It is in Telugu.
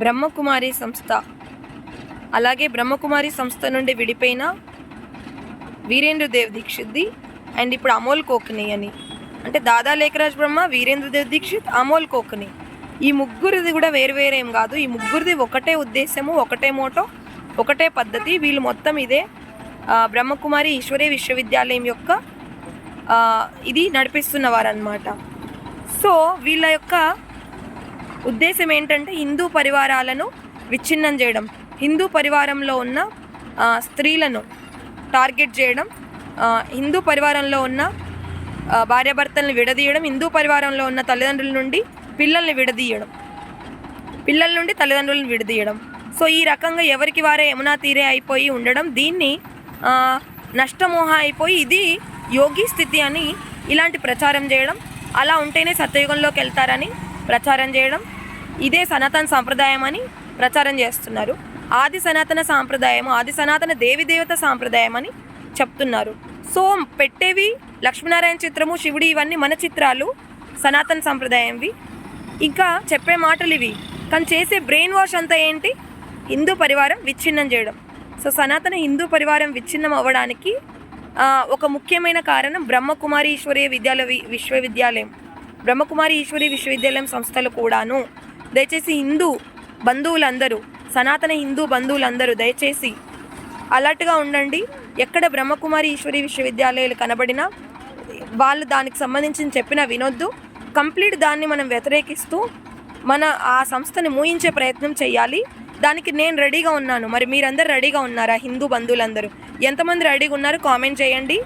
బ్రహ్మకుమారి సంస్థ. అలాగే బ్రహ్మకుమారి సంస్థ నుండి విడిపోయిన వీరేంద్రదేవ్ దీక్షిత్ది అండ్ ఇప్పుడు అమోల్ కోకని అని. అంటే దాదా లేఖరాజ్ బ్రహ్మ వీరేంద్రదేవ్ దీక్షిత్ అమోల్ కోకని. ఈ ముగ్గురిది కూడా వేరువేరేం కాదు. ఈ ముగ్గురిది ఒకటే ఉద్దేశము ఒకటే మోటో ఒకటే పద్ధతి. వీళ్ళు మొత్తం ఇదే బ్రహ్మకుమారి ఈశ్వరీ విశ్వవిద్యాలయం యొక్క ఇది నడిపిస్తున్నవారనమాట సో వీళ్ళ యొక్క ఉద్దేశం ఏంటంటే హిందూ పరివారాలను విచ్ఛిన్నం చేయడం హిందూ పరివారంలో ఉన్న స్త్రీలను టార్గెట్ చేయడం హిందూ పరివారంలో ఉన్న భార్యాభర్తలను విడదీయడం హిందూ పరివారంలో ఉన్న తల్లిదండ్రుల నుండి పిల్లల్ని విడదీయడం పిల్లల నుండి తల్లిదండ్రులను విడదీయడం. సో ఈ రకంగా ఎవరికి వారే యమునా తీరే అయిపోయి ఉండడం దీన్ని నష్టమోహ అయిపోయి ఇది యోగి స్థితి అని ఇలాంటి ప్రచారం చేయడం అలా ఉంటేనే సత్యయుగంలోకి వెళ్తారని ప్రచారం చేయడం. ఇదే సనాతన సాంప్రదాయం అని ప్రచారం చేస్తున్నారు. ఆది సనాతన సాంప్రదాయం ఆది సనాతన దేవిదేవత సాంప్రదాయం అని చెప్తున్నారు. సో పెట్టేవి లక్ష్మీనారాయణ చిత్రము శివుడి ఇవన్నీ మన చిత్రాలు సనాతన సాంప్రదాయంవి. ఇంకా చెప్పే మాటలు ఇవి. కానీ చేసే బ్రెయిన్ వాష్ అంతా ఏంటి? హిందూ పరివారం విచ్ఛిన్నం చేయడం. సో సనాతన హిందూ పరివారం విచ్ఛిన్నం అవ్వడానికి ఒక ముఖ్యమైన కారణం బ్రహ్మకుమారీశ్వరీయ విద్యాలయ విశ్వవిద్యాలయం. బ్రహ్మకుమారి ఈశ్వరి విశ్వవిద్యాలయం సంస్థలు కూడాను. దయచేసి హిందూ బంధువులందరూ సనాతన హిందూ బంధువులందరూ దయచేసి అలర్ట్గా ఉండండి. ఎక్కడ బ్రహ్మకుమారి ఈశ్వరి విశ్వవిద్యాలయాలు కనబడినా వాళ్ళు దానికి సంబంధించిన చెప్పిన వినొద్దు. కంప్లీట్ దాన్ని మనం వ్యతిరేకిస్తూ మన ఆ సంస్థని మూయించే ప్రయత్నం చేయాలి. దానికి నేను రెడీగా ఉన్నాను. మరి మీరందరూ రెడీగా ఉన్నారా? హిందూ బంధువులందరూ. ఎంతమంది రెడీగా ఉన్నారు కామెంట్ చేయండి.